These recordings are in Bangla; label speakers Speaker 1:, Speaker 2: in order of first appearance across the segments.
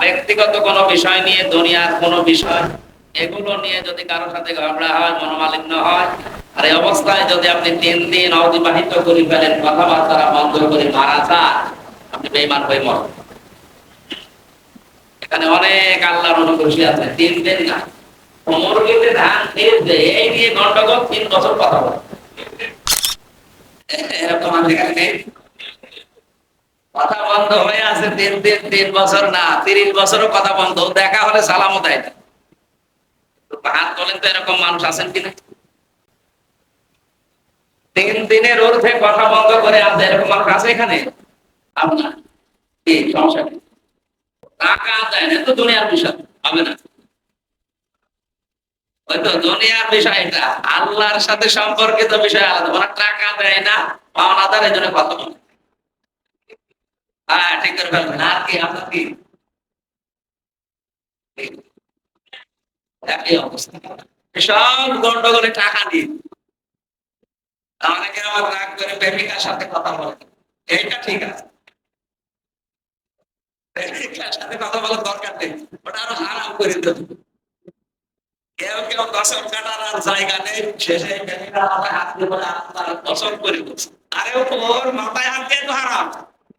Speaker 1: ব্যক্তিগত কোনো বিষয় নিয়ে, দুনিয়ার কোনো বিষয়, এগুলো নিয়ে যদি কারও সাথে ঝগড়া হয়, মনোমালিন্য হয়, আর এই অবস্থায় যদি আপনি তিন দিন অতিবাহিত করে ফেলেন, কথাবার্তা বন্ধ করে মারা যান, আপনি বেইমান হয়ে মর এখানে অনেক আল্লাহর অনুগ্রহী আছে, তিন দিন না। মুরগিতে ধান খেয়েছে এই নিয়ে গন্ডগোল তিন বছর কথা বলে। এরকম আছে এখানে? কথা বন্ধ হয়ে আছে তিন দিন তিন বছর না, তিরিশ বছরও কথা বন্ধ, দেখা হলে সালামও দেয় না। হাত তোলেন তো এরকম মানুষ আছেন কিনা? তিন দিনের ঊর্ধ্বে কথা বন্ধ করে আছে এরকম মানুষ আছে এখানে? টাকা দেয় না তো দুনিয়ার বিষয় হবে না। দুনিয়ার বিষয় এটা। আল্লাহর সাথে সম্পর্কিত বিষয় আলাদা। টাকা দেয় না, পাওনাদার, এই জন্য কথা বলে। সব গন্ডগোলে টাকা আমার রাগ করে প্রেমিকার সাথে কথা বলে। এইটা ঠিক আছে। ওটা আরও হারাম কেউ কেউ কাটার জায়গা নেই। শেষে মাথায় হাত দিয়ে আরে ওর মাথায় হাত দিয়ে তো হারাম।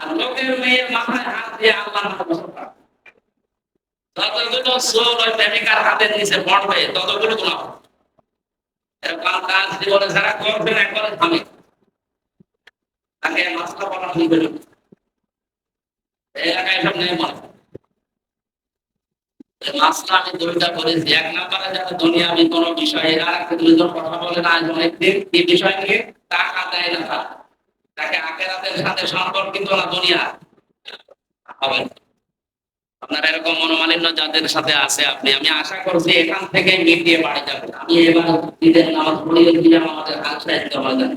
Speaker 1: আর লোকের মাথায় হাত দিয়ে যতগুলো সোল ওই প্রেমিকার হাতের নিচে পড়বে, ততগুলো আমি। এক দুনিয়া আমি কোনো বিষয়ে আর একটা কথা বলে না এই বিষয় নিয়ে টাকা দেয় না। তাকে আখেরাতের সাথে সম্পর্কিত না দুনিয়া। হবে আপনার এরকম মনোমালিন্য যাদের সাথে আছে আপনি, আমি আশা করছি এখান থেকে মিটিয়ে বাড়ি যাবেন। আমি এবার ঈদের নামাজ পড়িয়ে দিলাম, আমাদের সাহায্য হয়ে যাবে।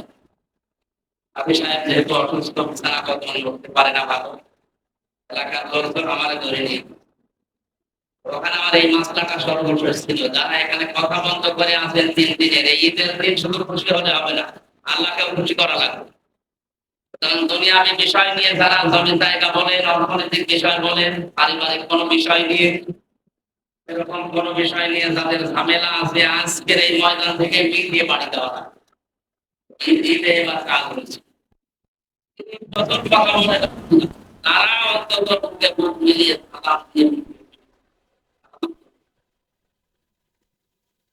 Speaker 1: আপনি সাহেব যেহেতু অসুস্থ সারা কথা করতে পারে না ভালো। এলাকার লোকজন আমার ধরে নিয়ে। ওখানে আমার এই মাসলাটা সর্বশেষ ছিল। যারা এখানে কথা বন্ধ করে আছেন তিন দিনের, এই ঈদের দিন শুধু খুশি হলে হবে না। আল্লাহকেও খুশি করা লাগবে। দুনিয়াবি বিষয় নিয়ে যারা জায়গা বলেন, অর্থনৈতিক বিষয় বলেন, পারিবারিক কোনো বিষয় নিয়ে, এরকম কোন বিষয় নিয়ে যাদের ঝামেলা আছে, আজকের এই ময়দান থেকে বাড়ি দেওয়া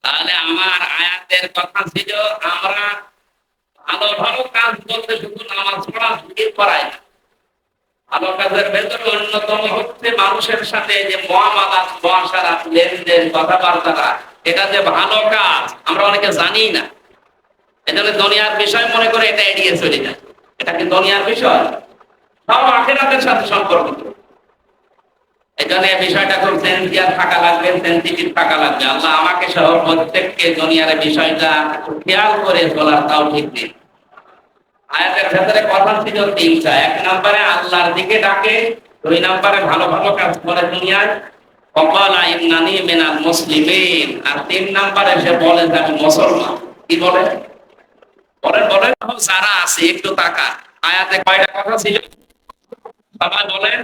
Speaker 1: তাহলে আমার আয়াতের কথা ছিল, আমরা ভালো ভালো কাজ বলতে শুধু নামাজ পড়া জিকির করাই না। ভালো কাজের ভেতরে অন্যতম হচ্ছে মানুষের সাথে যে মহামালাত মহাসারাত লেনদেন কথাবার্তা এটা যে ভালো কাজ, আমরা অনেকে জানি না। এজন্য দুনিয়ার বিষয় মনে করে এটা এড়িয়ে চলে যায় এটা কি দুনিয়ার বিষয়? সব আখেরাতের সাথে সম্পর্কিত। এই জন্য বিষয়টা খুব সেন্সিয়ার থাকা লাগবে সেন্সিটিভ থাকা লাগবে। আল্লাহ আমাকে সহ প্রত্যেককে দুনিয়ার বিষয়টা খেয়াল করে চলার তাও ঠিক নেই আয়াতের ভেতরে কথা ছিল তিনটা। এক নম্বরে আল্লাহর দিকে ডাকে, দুই নম্বরে ভালো ভালো কাজ করে দুনিয়ায়। অকল আইনানি মিনাল মুসলিমিন। আর তিন নম্বরে সে বলে, যে আমি মুসলমান। কি বলে? বলেন বলেন। যারা আছে, একটু টাকা আয়াতে কয়টা কথা ছিল? সবাই বলেন।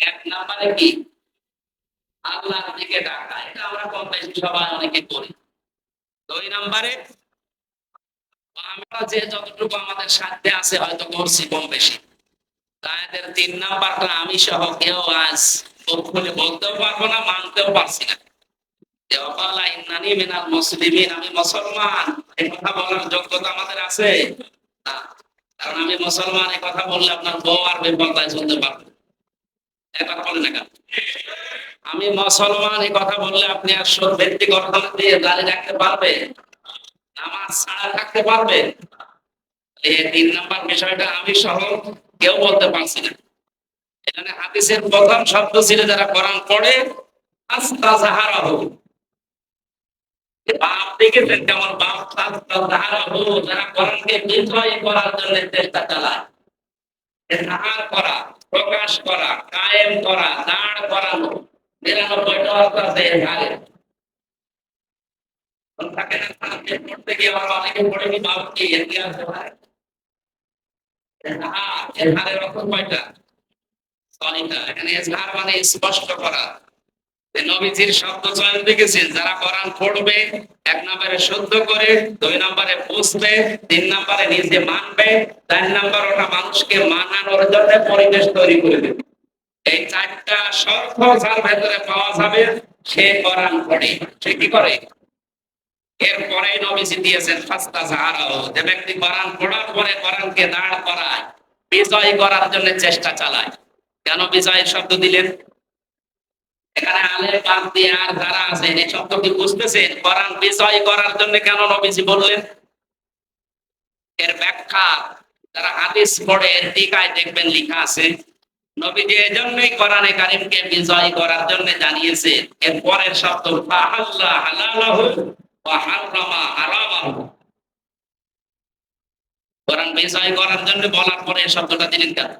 Speaker 1: এক নম্বরে কি? আল্লাহর দিকে ডাকা এটা আমরা কম বেশি সবাই অনেকে করি। দুই নম্বরে, আমরা যে যতটুকু আমাদের সাধ্যে আছে হয়তো করছি কম বেশি। তাদের তিন নাম্বারটা আমি সহ কেউ আজ খুলে বলতেও পারব না, মানতেও পারছি না। আমি মুসলমান। এই কথা বলার যোগ্যতা আমাদের আছে? কারণ আমি মুসলমান, এই কথা বললে আপনার বউ আর বেপরদায় চলতে পারবে না কেন আমি মুসলমান, এই কথা বললে আপনি আর সুদ ভিত্তিক অর্থনীতি দিয়ে দাঁড়িয়ে রাখতে পারবে? নামাজ ছাড়া থাকতে পারবে? এই তিন নাম্বার বিষয়টা আমি সহ কেউ বলতে পারছি না। এখানে হাদিসের প্রথম শব্দ ছিল যারা কোরআন পড়ে আস্তা জাহারাহু বাপ দেখেছেন কেমন বাপ? আস্তা জাহারাহু যারা কোরআনকে বিজয় করার জন্য চেষ্টা চালায়। করা। প্রকাশ করা, কায়েম করা, দাঁড় করানো নিরানব্বইটা অর্থ আছে পড়তে গিয়ে কয়টা? এখানে মানে স্পষ্ট করা। নবীজির শব্দ চয়ন দেখেছেন যারা কোরআন পড়বে, এক নম্বরে শুদ্ধ করে, দুই নম্বরে বুঝবে, তিন নম্বরে নিজে মানবে, চার নম্বর ওটা মানুষকে মানানোর জন্য পরিবেশ তৈরি করে দেবে। এই চারটা শর্ত যার ভেতরে পাওয়া যাবে, সে কোরআন পড়ে। সে কি করে? এরপরে নবীজি দিয়েছেন ফাস্তা জাহারাও যে ব্যক্তি কোরআন পড়ার পরে কোরআনকে দাঁড় করায়, বিজয় করার জন্য চেষ্টা চালায়। কেন বিজয়ের শব্দ দিলেন? এখানে আলে বাদ দিয়ে আর যারা আছেন এই শব্দটি বুঝতেছেন? কোরআন বিজয় করার জন্য কেন নবীজি বললেন? এর ব্যাখ্যা যারা হাদিস পড়ে টিকায় দেখবেন লেখা আছে। নবীজি এজন্যই কোরআনে কারিমকে বিজয় করার জন্য জানিয়েছেন এর পরের শব্দ, ফাহাল্লা হালালাহু ওয়া হাররামা হারামাহু। কোরআন বিজয় করার জন্য বলার পরে শব্দটা দিলেন কেন?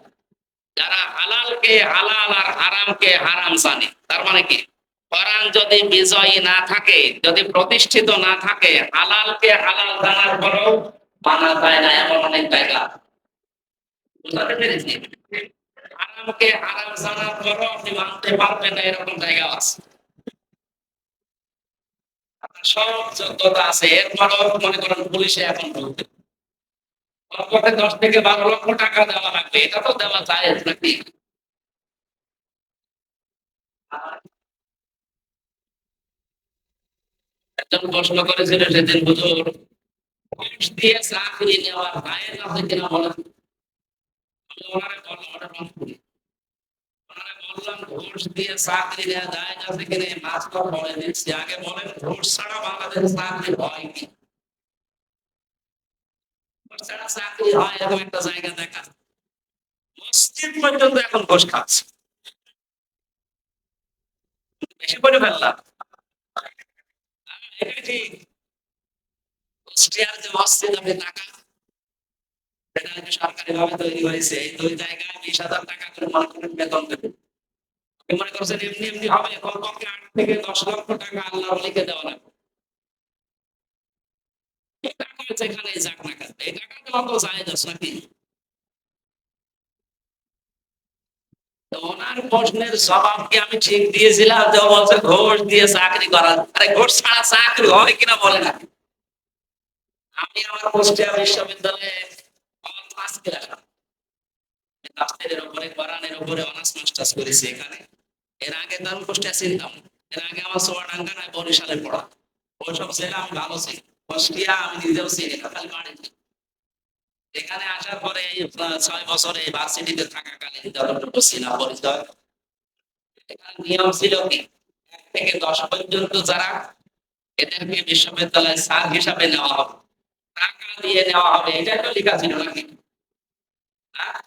Speaker 1: যারা হালালকে হালাল আর হারামকে হারাম জানে, তার মানে কি? কোরআন যদি বিজয়ী না থাকে, যদি প্রতিষ্ঠিত না থাকে, হালালকে হালাল জানার পরেও মানা যায় না, এমন অনেক জায়গা বুঝতে পেরেছি জানার আপনি মানতে পারবেন না, এরকম জায়গা আছে। সব যোগ্যতা আছে, এরপরও মনে করেন পুলিশে এখন বলতে পক্ষে দশ থেকে বারো লক্ষ টাকা দেওয়া লাগবে, এটা তো দেওয়া যায় নাকি? একজন প্রশ্ন করেছিল সেদিন হুজুর ঘুষ দিয়ে চাকরি নেওয়ার দায়ের আছে কিনা বলেন? আমি বললাম ওটা মাফ করি ওনারে বললাম ঘুষ দিয়ে চাকরি নেওয়া দায় আছে কিনা? মাছটা বলে, দিচ্ছি। আগে বলেন ঘুষ ছাড়া বাংলাদেশে চাকরি হয় কি? সরকারি ভাবে তৈরি হয়েছে এই দুই জায়গায় বিশ হাজার টাকা করে মনে করেন বেতন দেবে মনে করছেন, এমনি এমনি হবে কমপক্ষে আট থেকে দশ লক্ষ টাকা আল্লাহ লিখে দেওয়া লাগবে। এই আছে নাকি ওনার প্রশ্নের আমি ঠিক দিয়েছিলাম যে বলছে ঘোষ দিয়ে চাকরি করা আরে ঘোষ ছাড়া চাকরি হয় কিনা বলে না আমি আমার কুষ্টিয়া বিশ্ববিদ্যালয়ে এখানে এর আগে এর আগে আমার বরিশালে পড়া ওইসব ছেলে আমি ভালো ছিলাম আমি নিজেও বাড়ি এখানে আসার পরে ছয় বছরে ভার্সিটিতে থাকাকালীন যতটুকু পরিচয় নিয়ম ছিল কি, এক থেকে দশ পর্যন্ত যারা এদেরকে বিশ্ববিদ্যালয়ের স্যার হিসাবে নেওয়া হবে, টাকা দিয়ে নেওয়া হবে এটা তো লেখা ছিল নাকি? হ্যাঁ?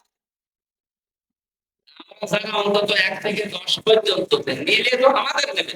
Speaker 1: অন্তত এক থেকে দশ পর্যন্ত নিলে তো আমাদের নেবে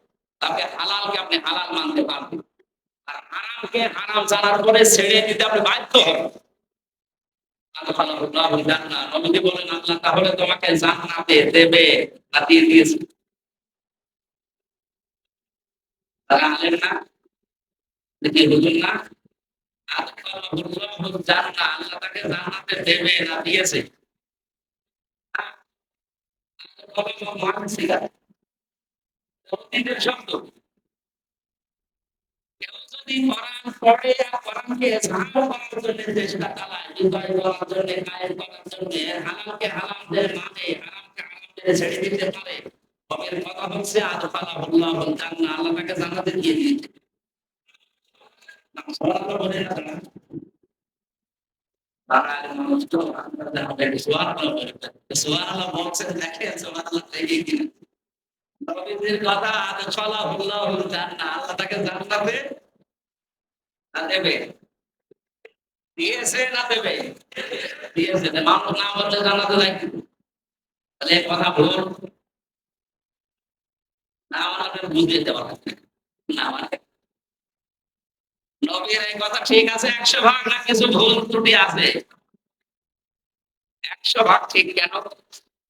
Speaker 1: তাকে হালালকে আপনি হালাল মানতে পারবেন। আর হারামকে হারাম জানার পরে ছেড়ে দিতে আপনি বাধ্য হবেন। আল্লাহ অতীতের শব্দ কেউ যদি কোরআন পড়ে আর কোরআনকে ঝাল করার জন্য চেষ্টা চালায় বিজয় করার জন্য কায়েম করার জন্য হালালকে হালালদের মানে হারামকে হারামদের ছেড়ে দিতে পারে নবীর কথা হচ্ছে আজ ফালা আল্লাহ জান্নাত আল্লাহ তাকে জান্নাতে দিয়ে না, না তারা? মানুষ তো আমরা দেখো, সুবহানাল্লাহ বলে। সুবহানাল্লাহ বলছে দেখে সুবহানাল্লাহ লেগে কিনা নবীজির কথা আজ ফালা আল্লাহ জান্নাত আল্লাহ তাকে জান্নাতে না দেবে? দিয়েছে না দেবে? দিয়েছে মানুষ না বললে জানাতে লাগবে তাহলে কথা ভুল না আমাদের বুঝিয়ে দেওয়া না মানে। নবীর এই কথা ঠিক আছে, একশো ভাগ না কিছু ভুল ত্রুটি আছে। একশো ভাগ ঠিক কেন?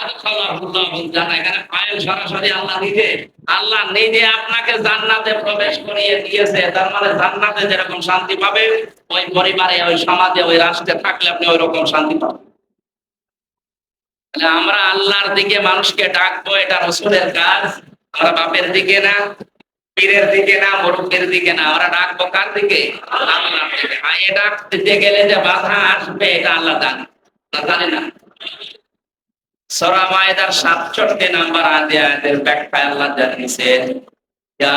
Speaker 1: আল্লাহ আল্লাহ মানে আমরা আল্লাহর দিকে মানুষকে ডাকবো, এটা রসুলের কাজ। আমরা বাপের দিকে না, পীরের দিকে না, মুরব্বীর দিকে না, আমরা ডাকবো কার দিকে? আল্লাহর দিকে। আর এ গেলে যে বাধা আসবে, এটা আল্লাহ জানে। না জানে না। সূরা মায়েদার 67 নাম্বার আয়াতের ব্যাখ্যায় আল্লাহ জানিয়েছেন ইয়া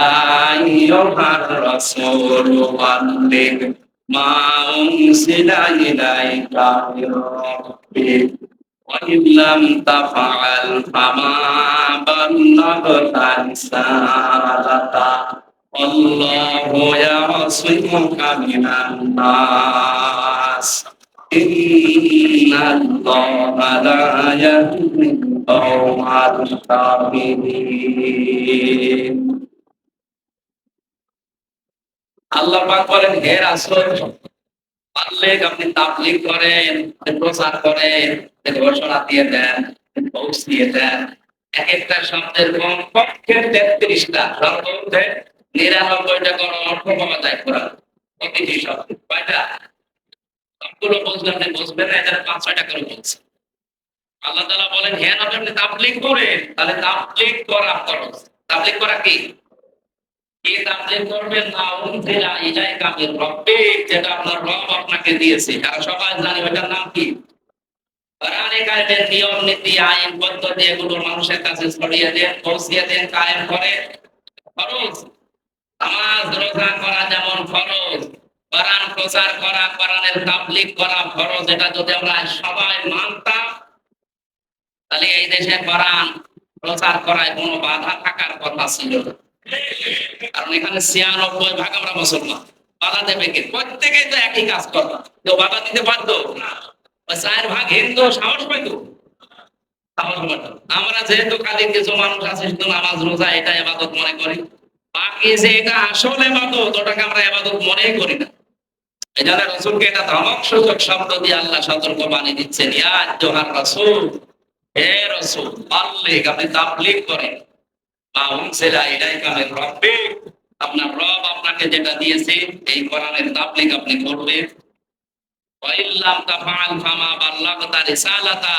Speaker 1: আইয়ুহার রাসূল বাল্লিগ মা উনসিলা ইলাইকা মির রাব্বিক وإن لم تفعل فما بلغت رسالته والله يعصمك من الناس إن الله لا يهدي القوم الكافرين আল্লাহ পাক বলেন হে রাসূল পারলে আপনি তাবলিগ করেন প্রচার করেন ঘোষণা দিয়ে দেন পৌঁছ দিয়ে দেন এক একটা শব্দের কম পক্ষে তেত্রিশটা সর্বমধ্যে নিরানব্বইটা কোনো অর্থ পাওয়া যায় কোরআন প্রতিটি শব্দ কয়টা সবগুলো আপনি বুঝবেন না এটা পাঁচ ছয়টা করে বলছে। আল্লাহ তাআলা বলেন হ্যাঁ নবী, আপনি তাবলিগ করেন, তাহলে তাবলিগ করা খরচ তাবলিগ করা কি? কি তাবলিগ করবেন না উনজিলা ইলাইকা মির রাব্বিক, যেটা আপনার রব আপনাকে দিয়েছে। আর সবাই জানি ওটার নাম কি? কোরআনে নিয়ম, নীতি, আইন, পদ্ধতি, এগুলো মানুষের কাছে ছড়িয়ে দেন, পৌঁছিয়ে দেন, কায়েম করে। ফরজ। নামাজ, রোজা করা যেমন ফরজ। প্রচার করা করা ফরজ, এটা যদি আমরা সবাই মানতাম, তাহলে এই দেশে প্রচার করায় কোনো বাধা থাকার কথা ছিল কারণ এখানে ছিয়ানব্বই ভাগ আমরা মুসলমান। বাধা দেবে তো একই কাজ কেউ বাধা দিতে ভাগ হিন্দু, সাহস আমরা যেহেতু কাজে কিছু মানুষ আছে শুধু নামাজ রোজা, এটা এবাদত মনে করি। বাকি যে এটা আসল এবাদত, ওটাকে আমরা এবাদত মনেই করি না। রসুলকে এটা ধমক সূচক শব্দ দিয়ে আল্লাহ সতর্ক দিচ্ছেন, ইয়া জোহার রসুল, হে রসুল আপনি তাবলিগ করেন মা উনসিলা ইলাইকা মির রাব্বিক। আপনার রব আপনাকে যেটা দিয়েছে, এই কোরআনের তাবলিগ আপনি করবেন। ওয়া ইল্লাম তাফআল ফামা বাল্লাগতা রিসালাতা।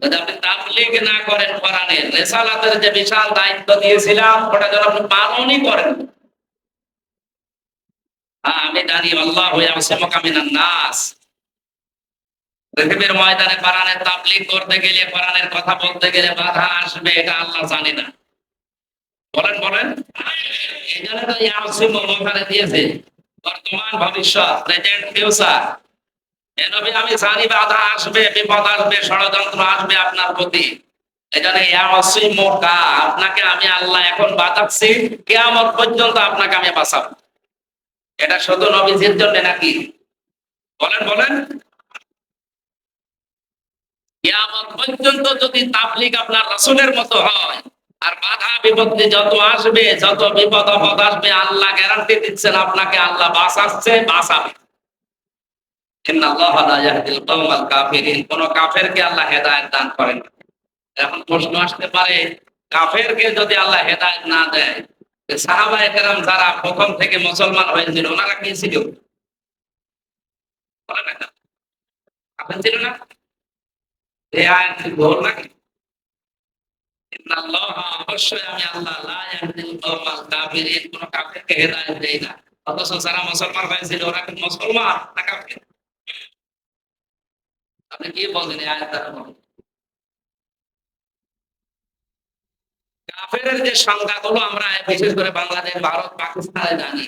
Speaker 1: যদি আপনি তাবলিগ না করেন কোরআনের, রিসালাতের যে বিশাল দায়িত্ব দিয়েছিলাম, ওটা যেন আপনি পালনই করেন। আমি জানি আল্লাহ মোকামিনান নাস। পৃথিবীর ময়দানে কোরআনের তাবলিগ করতে গেলে কোরআনের কথা বলতে গেলে বাধা আসবে, এটা আল্লাহ জানে না। বলেন বলেন। এই তো ইয়াসিম ওখানে দিয়েছে, বর্তমান ভবিষ্যৎ প্রেজেন্ট ফিউচার এ নবী, আমি জানি বাধা আসবে, বিপদ আসবে, ষড়যন্ত্র আসবে আপনার প্রতি। এখানে ইয়াসিম মোকা আপনাকে আমি আল্লাহ এখন বাঁচাচ্ছি, কিয়ামত পর্যন্ত আপনাকে আমি বাঁচাবো। এটা শুধু নবীজির জন্য নাকি? বলেন বলেন। কিয়ামত পর্যন্ত যদি তাবলিগ আপনার রাসূলের মতো হয়, আর বাধা বিপত্তি যত আসবে, যত বিপদ আপদ আসবে, আল্লাহ গ্যারান্টি দিচ্ছেন আপনাকে, আল্লাহ বাঁচাচ্ছে বাঁচাবে কোন কাফেরকে আল্লাহ হেদায়েত দান করেন এখন প্রশ্ন আসতে পারে, কাফেরকে যদি আল্লাহ হেদায়ত না দেয় সাহাবা একরাম যারা প্রথম থেকে মুসলমান হয়েছিল, ওনারা কি ছিল? বলেন ছিল না? এই আয়াত ভুল নাকি? ইন্নাল্লাহ, অবশ্যই আমি আল্লাহ কোন কাফেরকে হেদায়েত দেই না। অথচ যারা মুসলমান হয়েছিল, ওরা কি মুসলমান না কাফের? আপনি কি বলেন আয়াত কাফেরের যে সংজ্ঞাগুলো আমরা বিশেষ করে বাংলাদেশ, ভারত, পাকিস্তানে জানি,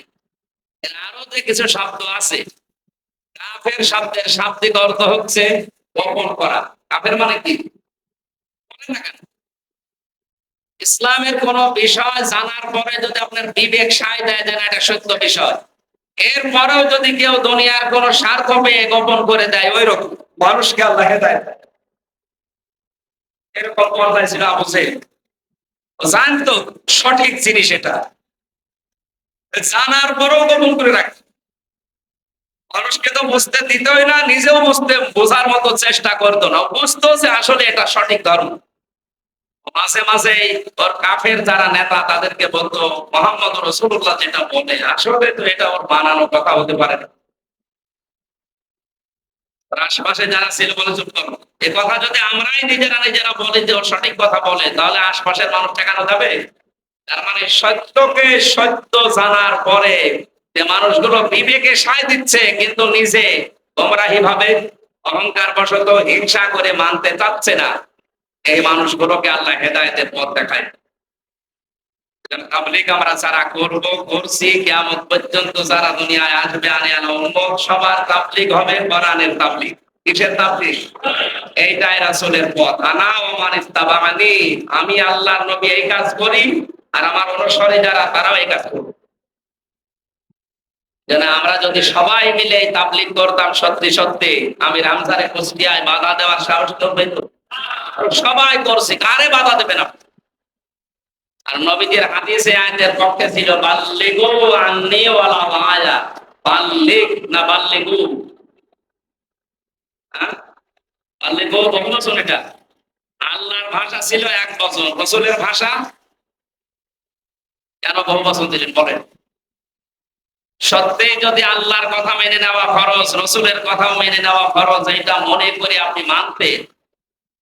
Speaker 1: এর আরও যে কিছু শব্দ আছে, কাফের শব্দের শাব্দিক অর্থ হচ্ছে গোপন করা। কাফের মানে কি? ইসলামের কোন বিষয় জানার পরে যদি আপনার বিবেক সায় দেয় যেন এটা সত্য বিষয়। এরপরেও যদি কেউ দুনিয়ার কোন স্বার্থ পেয়ে গোপন করে দেয় ওই রকম মানুষকে আল্লাহ দেয়। এরকম পর্দায় ছিল আবু জানতো সঠিক জিনিস এটা। জানার পরেও গোপন করে রাখতো। মানুষকে তো বুঝতে দিতই না, নিজেও বুঝতে, বোঝার মতো চেষ্টা করতো না। বুঝতো যে আসলে এটা সঠিক ধর্ম। মাঝে মাঝে ওর কাফের যারা নেতা, তাদেরকে বলতো, মোহাম্মদ রসুল্লাহ যেটা বলে, আসলে তো এটা ওর বানানো কথা হতে পারে না। আশেপাশে যারা ছিল বলে চুপ করো। এ কথা যদি আমরাই নিজেরা নিজেরা বলি যে সঠিক কথা বলে, তাহলে আশপাশের মানুষ ঠেকানো যাবে? তার মানে সত্যকে সত্য জানার পরে যে মানুষগুলো বিবেকে সায় দিচ্ছে, কিন্তু নিজে গোমরাহি ভাবে অহংকার বশত হিংসা করে মানতে চাচ্ছে না, এই মানুষগুলোকে আল্লাহ হেদায়তের পথ দেখায়। তাবলিগ আমরা যারা করব, করছি, কিয়ামত পর্যন্ত যারা দুনিয়ায় আসবে, আনে আলো সবার তাবলিগ হবে, কোরআনের তাবলিগ। কিসের এইটাই পথ। ইত্তাবানি আমি আল্লাহর নবী এই কাজ করি, আর আমার অনুসারী যারা, তারাও এই কাজ করবে। যেন আমরা যদি সবাই মিলে এই তাবলিগ করতাম সত্যি সত্যি, আমি রামজারে কুষ্টিয়ায় বাধা দেওয়ার সাহস তো সবাই করছে, কারে বাধা দেবে না? আর নবীদের হাদিসে, আয়াতের পক্ষে ছিল, বাল্লিগু আন্নি ওয়ালা না বাল্লিগু। হ্যাঁ? বছর এটা। আল্লাহর ভাষা ছিল এক রসুলের ভাষা কেন বহু দিলেন বলেন? সত্যি যদি আল্লাহর কথা মেনে নেওয়া ফরজ, রসুলের কথাও মেনে নেওয়া ফরজ মনে করে আপনি মানতেন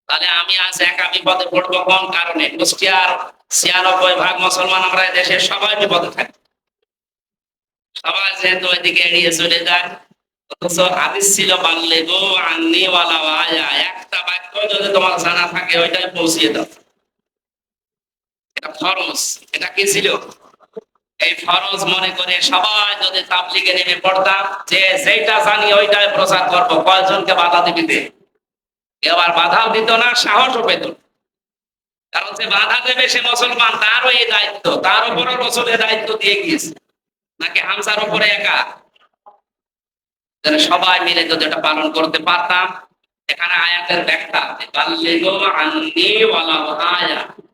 Speaker 1: তাহলে আমি আজ একা বিপদে পড়ব কোন কারণে? কুষ্টিয়ার ছিয়ানব্বই ভাগ মুসলমান আমরা দেশে সবাই বিপদে থাকি। সবাই যেহেতু ওইদিকে এড়িয়ে চলে যায় হাদিস ছিল বাল্লে গো ওয়ালা আয়া একটা বাক্য যদি তোমার জানা থাকে, ওইটাই পৌঁছিয়ে দাও। এটা ফরজ। এটা কি ছিল? এই ফরজ করে সবাই যদি তাবলিগে নেমে পড়তাম, যে যেটা জানি ওইটাই প্রচার করব, কয়জনকে বাধা দিবিতে এবার বাধাও দিত না, সাহসও পেত। কারণ সে বাধা দেবে সে মুসলমান, তারও এই দায়িত্ব, তার উপরও রসুলের দায়িত্ব দিয়ে গিয়েছে। নাকি হামসার উপরে একা? তাহলে সবাই মিলে যদি এটা পালন করতে পারতাম, এখানে আয়াতের ব্যাখ্যা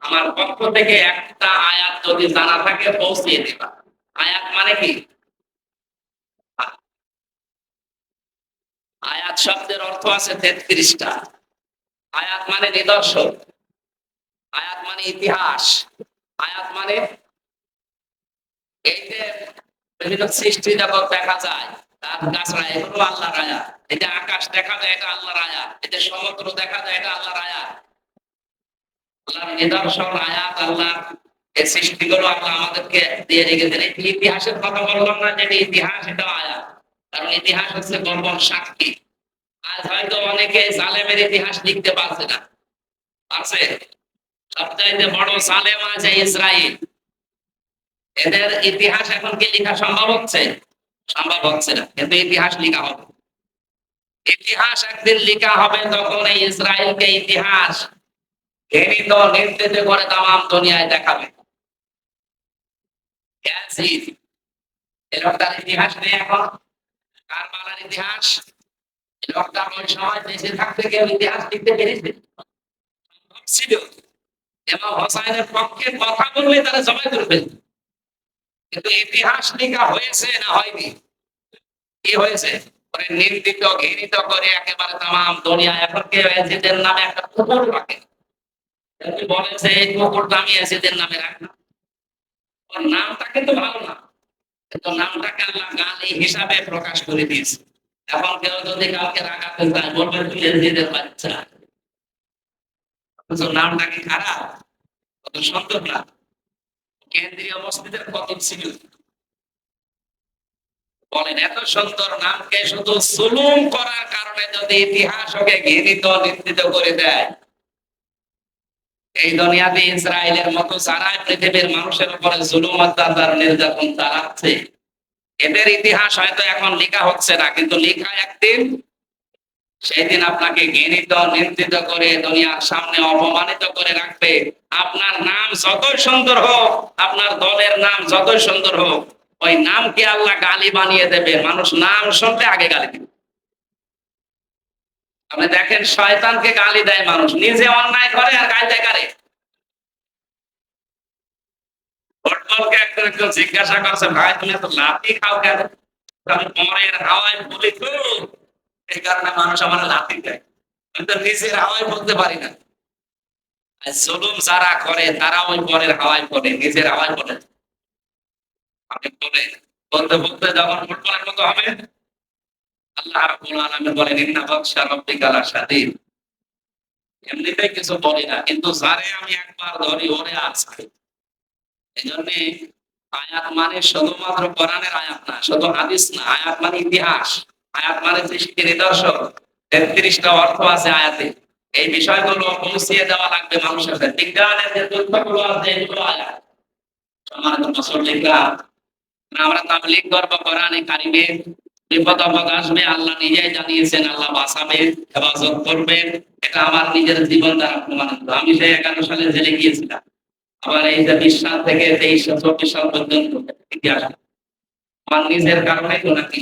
Speaker 1: আমার পক্ষ থেকে একটা আয়াত যদি জানা থাকে পৌঁছিয়ে দিবা। আয়াত মানে কি? আয়াত শব্দের অর্থ আছে তেত্রিশটা। আয়াত মানে নিদর্শন। আয়াত মানে ইতিহাস। আয়াত মানে এই যে বিভিন্ন সৃষ্টি জগৎ দেখা যায় তার গাছরা যে আকাশ দেখা যায়, এটা আল্লাহর আয়াত এটা সমুদ্র দেখা যায়, এটা আল্লাহর আয়াত আল্লাহর নিদর্শন, আয়াত আল্লাহ, এই সৃষ্টিগুলো আল্লাহ আমাদেরকে দিয়ে রেখেছেন। এই ইতিহাসের কথা বললাম না যে ইতিহাস এটা আয়াত। কারণ ইতিহাস হচ্ছে গর্বন সাক্ষী। আজ হয়তো অনেকে জালেমের ইতিহাস লিখতে পারছে না। পারছে? সবচাইতে বড় জালেম আছে ইসরায়েল এদের ইতিহাস এখন কি লেখা সম্ভব হচ্ছে? সম্ভব হচ্ছে না কিন্তু ইতিহাস লেখা হবে। ইতিহাস একদিন লেখা হবে তখন এই ইসরায়েলকে ইতিহাস ঘৃণিত নির্দেশ করে তাম দুনিয়ায় দেখাবে। লোকটার ইতিহাস নেই এখন। কারবালার ইতিহাস। লোকটা ওই সময় দেশে থাকতে কেউ ইতিহাস লিখতে পেরেছে। ছিল। এবং হোসাইনের পক্ষে কথা বললে তারা জবাই করে ফেলত কিন্তু ইতিহাস লেখা হয়েছে না হয়নি? কি হয়েছে? পরে নিন্দিত করে একেবারে তাম দুনিয়া এখন কেউ এজিদের নামে একটা কুকুর রাখে বলেন যে এই কুকুরটা আমি এসিদের নামে রাখলাম ওর নামটা কিন্তু ভালো না, কিন্তু নামটাকে আল্লাহ হিসাবে প্রকাশ করে দিয়েছে। এখন কেউ যদি কাউকে রাখাতে চায়, বলবে তুই এসিদের বাচ্চা। অথচ নামটা কি খারাপ? কত সুন্দর না। কেন্দ্রীয় মসজিদের ছিল। বলেন, এত সুন্দর নামকে শুধু সুলুম করার কারণে যদি ইতিহাস ওকে করে দেয়, এই দুনিয়াতে ইসরায়েলের মতো সারা পৃথিবীর মানুষের উপরে জুলুম অত্যাচার নির্যাতন চালাচ্ছে, এদের ইতিহাস হয়তো এখন লেখা হচ্ছে না, কিন্তু লেখা একদিন সেই দিন আপনাকে ঘৃণিত, নিন্দিত করে দুনিয়ার সামনে অপমানিত করে রাখবে। আপনার নাম যতই সুন্দর হোক, আপনার দলের নাম যতই সুন্দর হোক, ওই নামকে আল্লাহ গালি বানিয়ে দেবে। মানুষ নাম শুনলে আগে গালি দিবে। আপনি দেখেন, শয়তানকে গালি দেয় মানুষ। নিজে অন্যায় করে আর গালি দেয় কারে? ফুটবলকে একজন একজন জিজ্ঞাসা করছে, ভাই, তুমি এত লাঠি খাও কেন? আমি পরের হাওয়ায় বলি তো এই কারণে মানুষ আমার লাঠি দেয় আমি তো নিজের হাওয়ায় বলতে পারি না। আর জুলুম যারা করে, তারা ওই পরের হাওয়ায় পড়ে, নিজের হাওয়ায় পড়ে। বলে বলতে বলতে যখন ফুটবলের মতো হবে। আল্লাহ রাব্বুল আলামিন বলেন, ইন্না এমনিতেই কিছু বলি না, কিন্তু আমি একবার ধরি, ওরে আছে এই জন্যে আয়াত মানে শুধুমাত্র কোরআনের আয়াত না, শুধু হাদিস না, আয়াত মানে ইতিহাস। আয়াত মানে সৃষ্টি নিদর্শন। তেত্রিশটা অর্থ আছে আয়াতে। এই বিষয়গুলো পৌঁছিয়ে দেওয়া লাগবে মানুষের কাছে। বিজ্ঞানের যে তথ্যগুলো আছে এগুলো আয়াত সম্মানিত আমরা তাবলিগ করব কোরআনে কারিমে বিপদ আসবে, আল্লাহ নিজেই জানিয়েছেন, আল্লাহ বাঁচাবে, হেফাজত করবেন এটা আমার নিজের জীবন দ্বারা প্রমাণিত। আমি সেই এগারো সালে জেলে গিয়েছিলাম, আবার এই যে বিশ সাল থেকে তেইশ, চব্বিশ সাল পর্যন্ত আমার নিজের কারণে তো নাকি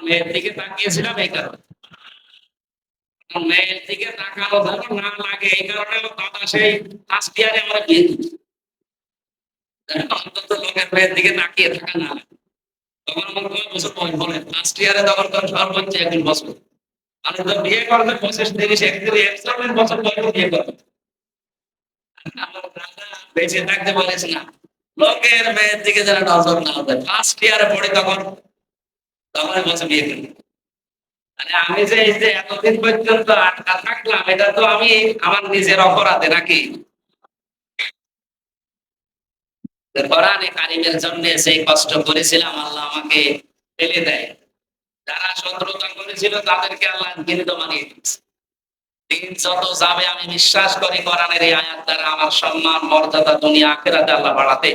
Speaker 1: মেয়ের দিকে তাকিয়েছিলাম এই কারণে। মেয়ের দিকে তাকানো যেন না লাগে এই কারণে দাদা সেই ইয়ারে আমরা বিয়ে অন্তত লোকের মেয়ের দিকে তাকিয়ে থাকা না বেঁচে থাকতে পারেছে না, লোকের মেয়ের দিকে যেন নজর না হবে ফার্স্ট ইয়ারে পড়ে তখন তখন বিয়ে মানে আমি যে এই যে এতদিন পর্যন্ত আটকা থাকলাম, এটা তো আমি আমার নিজের অপরাধে নাকি? কোরআনে কারিমের জন্য সেই কষ্ট করেছিলাম, আল্লাহ আমাকে ফেলে দেয়। যারা শত্রুতা করেছিল তাদেরকে আল্লাহ গিরিত বানিয়ে দিচ্ছে দিন যত যাবে, আমি বিশ্বাস করি কোরআনের এই আয়াত দ্বারা আমার সম্মান, মর্যাদা দুনিয়া, আখেরাতে আল্লাহ বাড়াতে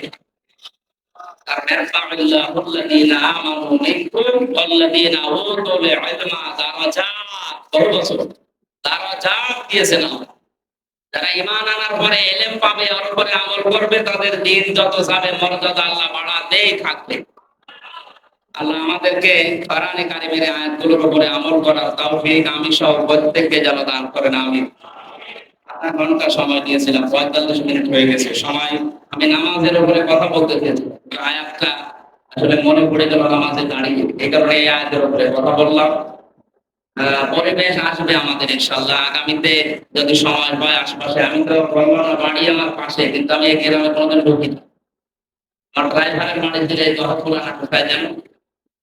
Speaker 1: যারা ইমান আনার পরে এলেম পাবে আমল করবে তাদের দিন যত মর্যাদা আল্লাহ বাড়াতেই থাকবে আল্লাহ আমাদেরকে কারিমের আয়াতগুলোর উপরে আমল করার তৌফিক আমি সহ প্রত্যেককে যেন দান করেন আমি আধা ঘণ্টা সময় দিয়েছিলাম, পঁয়তাল্লিশ মিনিট হয়ে গেছে। সময়, আমি নামাজের উপরে কথা বলতে চেয়েছি আয়াতটা আসলে মনে পড়ে গেল নামাজে দাঁড়িয়ে। এই কারণে এই আয়াতের উপরে কথা বললাম। পরিবেশ আসবে আমাদের ইনশাল্লাহ আগামীতে যদি সময় হয় আশপাশে, আমি তো বর্মনা বাড়ি আমার পাশে, কিন্তু আমি এই গ্রামে কোনোদিন ঢুকি না। আমার ড্রাইভারের বাড়ি দিলে দহা খোলা না কোথায় যেন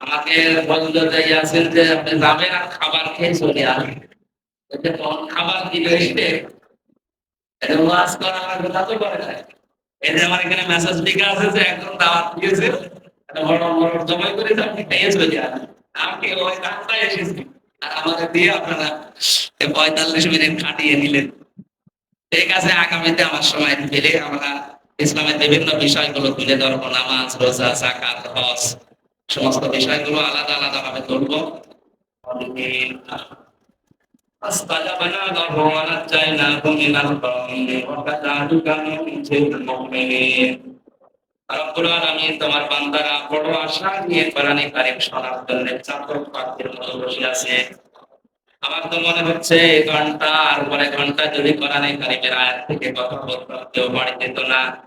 Speaker 1: আমাকে বলল যে আপনি যাবেন আর খাবার খেয়ে চলে আসবেন। কোন খাবার দিলে এসে এটা ওয়াজ করা আমার কথা তো করে না আমার এখানে মেসেজ আছে যে দাওয়াত দিয়েছে। বড় বড় করে আপনি খেয়ে চলে যান আমাকে ওই রাস্তায় এসেছি? আর দিয়ে আপনারা পঁয়তাল্লিশ মিনিট কাটিয়ে নিলেন। ঠিক আছে, আগামীতে আমার সময় পেলে আমরা ইসলামের বিভিন্ন বিষয়গুলো তুলে ধরবো। নামাজ, রোজা জাকাত হজ। সমস্ত বিষয়গুলো আলাদা আলাদা ভাবে ধরব তোমার নিয়ে জন্য মতো বসে আছে। আমার তো মনে হচ্ছে ঘণ্টা আর পরে ঘণ্টা যদি কোরআনে কারিমের আয়াত থেকে কথা বলতে বাড়ি তো না।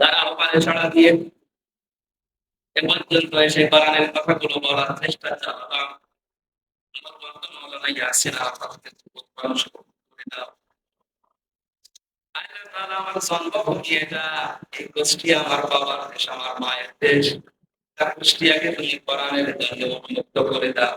Speaker 1: যারা ওপারে ছাড়া দিয়ে এ পর্যন্ত এসে কোরআনের কথাগুলো বলার চেষ্টা চালালাম। আমার বাবার দেশ, আমার মায়ের দেশ। তার তুমি উন্মুক্ত করে দাও।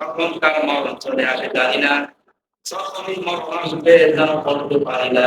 Speaker 1: কখন কার মরণ চলে আসে জানি না। যখনই মরণ আসবে যেন বলতে পারি না।